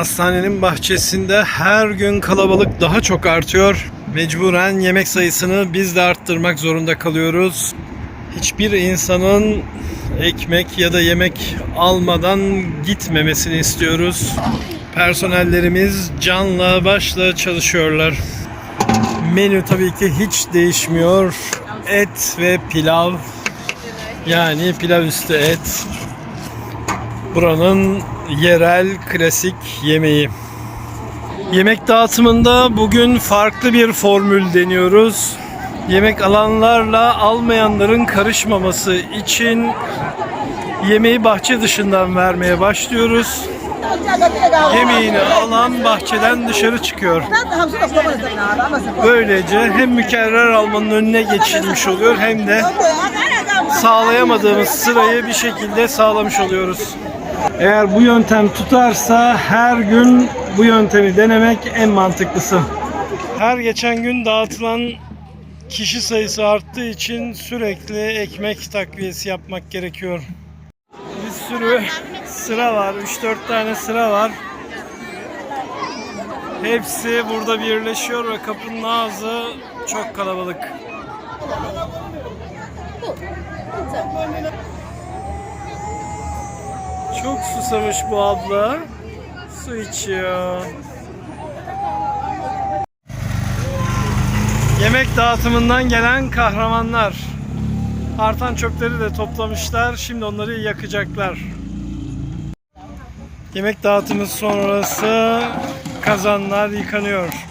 Hastanenin bahçesinde her gün kalabalık daha çok artıyor. Mecburen yemek sayısını biz de arttırmak zorunda kalıyoruz. Hiçbir insanın ekmek ya da yemek almadan gitmemesini istiyoruz. Personellerimiz canla başla çalışıyorlar. Menü tabii ki hiç değişmiyor. Et ve pilav. Yani pilav üstü et. Buranın yerel klasik yemeği. Yemek dağıtımında bugün farklı bir formül deniyoruz. Yemek alanlarla almayanların karışmaması için yemeği bahçe dışından vermeye başlıyoruz. Yemeğini alan bahçeden dışarı çıkıyor. Böylece hem mükerrer almanın önüne geçilmiş oluyor hem de sağlayamadığımız sırayı bir şekilde sağlamış oluyoruz. Eğer bu yöntem tutarsa her gün bu yöntemi denemek en mantıklısı. Her geçen gün dağıtılan kişi sayısı arttığı için sürekli ekmek takviyesi yapmak gerekiyor. Bir sürü sıra var. 3-4 tane sıra var. Hepsi burada birleşiyor ve kapının ağzı çok kalabalık. Çok susamış bu abla. Su içiyor. Yemek dağıtımından gelen kahramanlar. Artan çöpleri de toplamışlar. Şimdi onları yakacaklar. Yemek dağıtımı sonrası kazanlar yıkanıyor.